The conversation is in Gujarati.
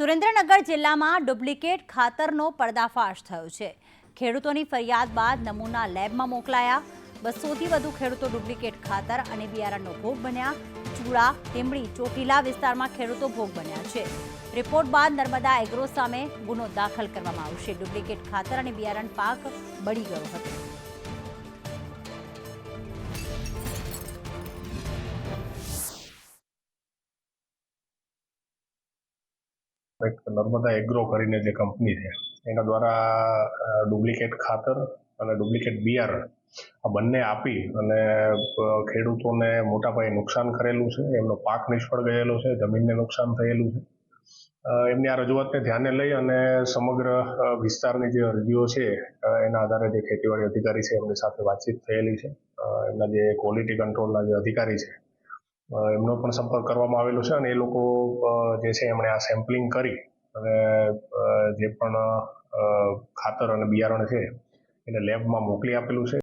સુરેન્દ્રનગર જિલ્લામાં ડુપ્લિકેટ ખાતરનો પર્દાફાશ થયો છે. ખેડૂતોની ફરિયાદ બાદ નમૂના લેબમાં મોકલાયા. બસોથી વધુ ખેડૂતો ડુપ્લિકેટ ખાતર અને બિયારણનો ભોગ બન્યા. ચૂડા લીમડી ચોટીલા વિસ્તારમાં ખેડૂતો ભોગ બન્યા છે. રિપોર્ટ બાદ નર્મદા એગ્રો સામે ગુનો દાખલ કરવામાં આવશે. ડુપ્લિકેટ ખાતર અને બિયારણ પાક બળી ગયો હતો. એક નર્મદા એગ્રો કરીને જે કંપની છે, એના દ્વારા ડુપ્લિકેટ ખાતર અને ડુપ્લિકેટ બિયારણ આ બંને આપી અને ખેડૂતોને મોટા પાયે નુકસાન કરેલું છે, એમનો પાક નિષ્ફળ ગયેલો છે, જમીનને નુકસાન થયેલું છે. એમની આ રજૂઆતને ધ્યાને લઈ અને સમગ્ર વિસ્તારની જે અરજીઓ છે એના આધારે જે ખેતીવાડી અધિકારી છે એમની સાથે વાતચીત થયેલી છે. એમના જે ક્વોલિટી કંટ્રોલના જે અધિકારી છે એમનો પણ સંપર્ક કરવામાં આવેલો છે અને એ લોકો જે છે એમણે આ સેમ્પલિંગ કરી અને જે પણ ખાતર અને બિયારણ છે એને લેબમાં મોકલી આપેલું છે.